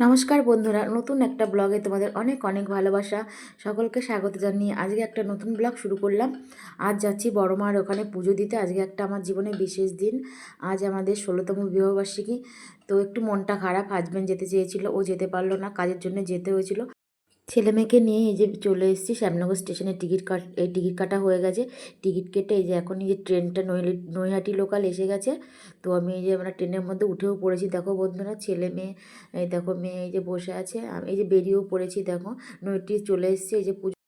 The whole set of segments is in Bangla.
নমস্কার বন্ধুরা, নতুন একটা ব্লগে তোমাদের অনেক অনেক ভালোবাসা। সকলকে স্বাগত জানিয়ে আজকে একটা নতুন ব্লগ শুরু করলাম। আজ যাচ্ছি বড় মার ওখানে পুজো দিতে। আজকে একটা আমার জীবনে বিশেষ দিন। আজ আমাদের ষোলোতম বিবাহবার্ষিকী। তো একটু মনটা খারাপ হাজব্যান্ড যেতে চেয়েছিলো, ও যেতে পারল না, কাজের জন্য যেতে হয়েছিল। ছেলে মেয়েকে নিয়ে এই যে চলে এসেছি, শ্যামনগর স্টেশনে টিকিট কাট, এই টিকিট কাটা হয়ে গেছে। টিকিট কেটে এই যে এখন এই যে ট্রেনটা নৈলি, নৈহাটি লোকাল এসে গেছে। তো আমি এই যে আমরা ট্রেনের মধ্যে উঠেও পড়েছি। দেখো বন্ধুরা, ছেলে মেয়ে, এই দেখো মেয়ে এই যে বসে আছে। আমি এই যে বেরিয়েও পড়েছি, দেখো নৈটি চলে এসেছি, এই যে পুজো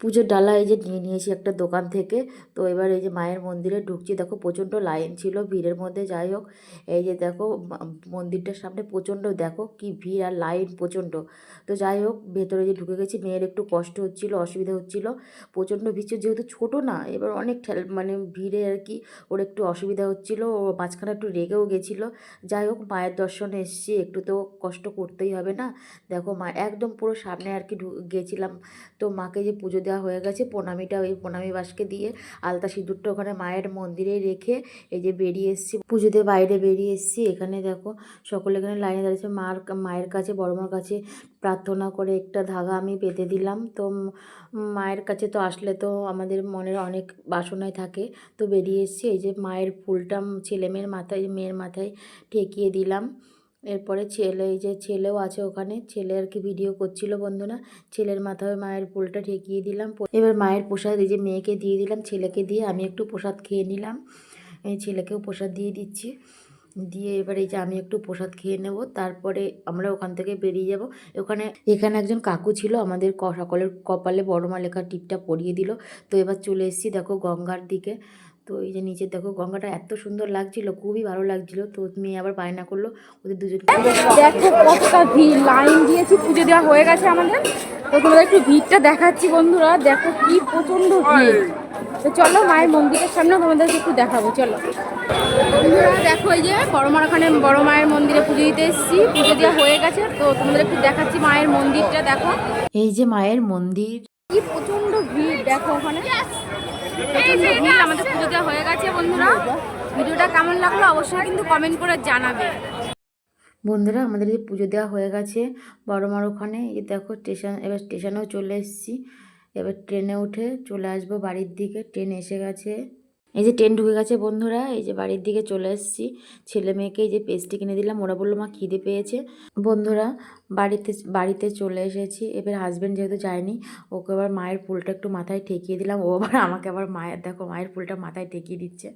পুজোর ডালা এই যে নিয়ে নিয়েছি একটা দোকান থেকে। তো এবার এই যে মায়ের মন্দিরে ঢুকছি। দেখো প্রচণ্ড লাইন ছিল ভিড়ের মধ্যে, যাই হোক। এই যে দেখো মন্দিরটার সামনে প্রচণ্ড, দেখো কি ভিড় আর লাইন প্রচণ্ড। তো যাই হোক, ভেতরে যে ঢুকে গেছি, মেয়ের একটু কষ্ট হচ্ছিল, অসুবিধা হচ্ছিল। প্রচণ্ড ভিড় যেহেতু ছোট না, এবার অনেক মানে ভিড়ে আর কি, ওর একটু অসুবিধা হচ্ছিল, ও মাঝখানে একটু রেগেও গেছিল। যাই হোক, মায়ের দর্শনে এসেছি, একটু তো কষ্ট করতেই হবে না। দেখো মা, একদম পুরো সামনে আর কি গেছিলাম। তো মাকে যে পুজো দেওয়া হয়ে গেছে। প্রণামীটা ওই প্রণামী বাসকে দিয়ে আলতা সিঁদুরটা ওখানে মায়ের মন্দিরে রেখে এই যে বেরিয়ে এসেছি। পুজোতে বাইরে বেরিয়ে এসেছি। এখানে দেখো সকলে এখানে লাইনে দাঁড়িয়েছে। মার মায়ের কাছে, বড় মার কাছে প্রার্থনা করে একটা ধাগা আমি পেতে দিলাম। তো মায়ের কাছে তো আসলে তো আমাদের মনের অনেক বাসনায় থাকে। তো বেরিয়ে এসেছি। এই যে মায়ের ফুলটা ছেলে মেয়ের মাথায় মেয়ের মাথায় ঠেকিয়ে দিলাম। এরপরে ছেলে, এই যে ছেলেও আছে ওখানে, ছেলে আর কি ভিডিও করছিল বন্ধুরা। ছেলের মাথায় মায়ের পোলটা ঠেকিয়ে দিলাম। এবার মায়ের প্রসাদ, এই যে মেয়েকে দিয়ে দিলাম, ছেলেকে দিয়ে আমি একটু প্রসাদ খেয়ে নিলাম। এই ছেলেকেও প্রসাদ দিয়ে দিচ্ছি। দিয়ে এবার এই যে আমি একটু প্রসাদ খেয়ে নেব। তারপরে আমরা ওখান থেকে বেরিয়ে যাব। ওখানে, এখানে একজন কাকু ছিল, আমাদের সকলের কপালে বড়মা লেখা টিপটা পরিয়ে দিল। তো এবার চলে এসেছি, দেখো গঙ্গার দিকে। তো এই যে নিচে দেখো গঙ্গাটা এত সুন্দর লাগছিল খুবই ভালো লাগছিল। তো মেয়ে আবার বায়না করল ওদের দুজন দেখো কতটা ভিড় লাইন দিয়েছি পুজো দেওয়া হয়ে গেছে আমাদের। তো তোমাদের একটু ভিড়টা দেখাচ্ছি বন্ধুরা দেখো কি প্রচণ্ড ভিড়। তো চলো মায়ের মন্দিরের সামনে তোমাদেরকে একটু দেখাবো চলো। বন্ধুরা দেখো এই যে বড় মার ওখানে বড় মায়ের মন্দিরে পুজো দিতে এসেছি পুজো দেওয়া হয়ে গেছে। তো তোমাদের একটু দেখাচ্ছি মায়ের মন্দিরটা দেখো। এই যে মায়ের মন্দির। কি প্রচণ্ড ভিড় দেখো ওখানে। আমাদের পুজো হয়ে গেছে, বন্ধুরা। ভিডিওটা কেমন লাগল অবশ্যই কিন্তু কমেন্ট করে জানাবে। বন্ধুরা, আমাদের যে পুজো দেওয়া হয়ে গেছে বড় মার ওখানে। এই দেখো স্টেশন এবার স্টেশনেও চলে এসেছি। এবার ট্রেনে উঠে চলে আসব বাড়ির দিকে। ট্রেন এসে গেছে। এই যে ট্রেন ঢুকে গেছে বন্ধুরা, এই যে বাড়ির দিকে চলে এসেছি। ছেলে মেয়েকে এই যে পেস্ট্রি কিনে দিলাম, ওরা বলল, মা, খিদে পেয়েছে। বন্ধুরা, বাড়িতে বাড়িতে চলে এসেছি। এবার হাজব্যান্ড যেহেতু যায়নি, ওকে আবার মায়ের ফুলটা একটু মাথায় ঠেকিয়ে দিলাম। ও আবার আমাকে আবার মায়ের, দেখো, মায়ের ফুলটা মাথায় ঠেকিয়ে দিচ্ছে।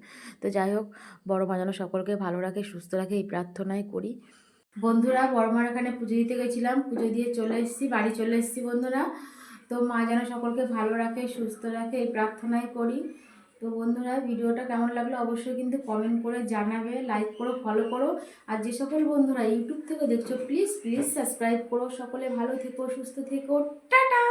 তো যাই হোক, বড় মা যেন সকলকে ভালো রাখে, সুস্থ রাখে, এই প্রার্থনাই করি। বন্ধুরা, বড় বড়মার এখানে পুজো দিতে গেছিলাম, পুজো দিয়ে চলে এসেছি, বাড়ি চলে এসেছি বন্ধুরা। তো মা যেন সকলকে ভালো রাখে, সুস্থ রাখে, এই প্রার্থনাই করি। তো বন্ধুরা, ভিডিওটা কেমন লাগল অবশ্যই কিন্তু কমেন্ট করে জানাবে লাইক করো ফলো করো। আর যে সকল বন্ধুরা ইউটিউব থেকে দেখছ প্লিজ প্লিজ সাবস্ক্রাইব করো। সকলে ভালো থেকো, সুস্থ থেকো। টাটা!